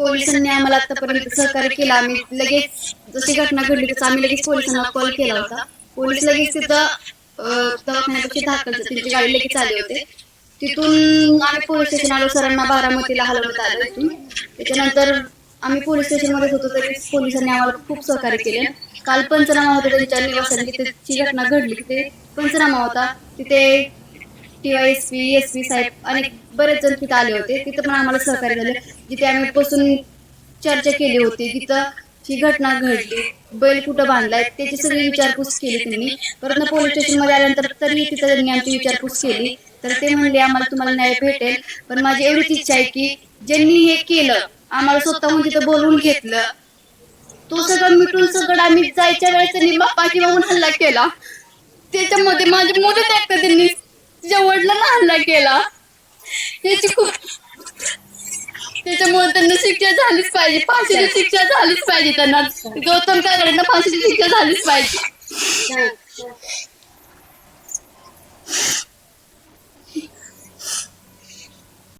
पोलिसांनी आम्हाला आतापर्यंत सहकार्य केला. आम्ही लगेच जशी घटना घडली तसं आम्ही लगेच पोलिसांना कॉल केला होता. पोलीस लगेच तिथं दाखल त्यांची गाडी लगेच आली होते. तिथून आम्ही पोलीस स्टेशन आलो. सरांना बारामतीला हलवण्यात आलं तिथून त्याच्यानंतर आम्ही पोलीस स्टेशनमध्ये होतो तरी पोलिसांनी आम्हाला खूप सहकार्य केले. काल पंचनामा होता त्यांच्या निवासाने तिथे घटना घडली तिथे पंचनामा होता. तिथे टीवायएसपी एस पी साहेब अनेक बरेच जण तिथे आले होते. तिथं पण आम्हाला सहकार्य झालं. जिथे आम्ही बसून चर्चा केली होती तिथं ही घटना घडली बैल कुठं बांधलाय त्याची सगळी विचारपूस केली त्यांनी. परत पोलीस स्टेशनमध्ये आल्यानंतर तरी तिथं त्यांनी आमची विचारपूस केली. तर ते म्हणले आम्हाला तुम्हाला न्याय भेटेल. पण माझी एवढीच इच्छा आहे की ज्यांनी हे केलं आम्हाला स्वतःहून तिथं बोलवून घेतलं तो सगळं मिटून सगळं आम्ही जायच्या वेळेस त्यांनी बाप्पा किंवा हल्ला केला. त्याच्यामध्ये माझे मोठे त्यांनी? तिच्या हल्ला केला. याची खूप त्याच्यामुळे त्यांना शिक्षा झालीच पाहिजे. फाशीची शिक्षा झालीच पाहिजे त्यांना. गौतम कागड्यांना फाशीची शिक्षा झालीच पाहिजे.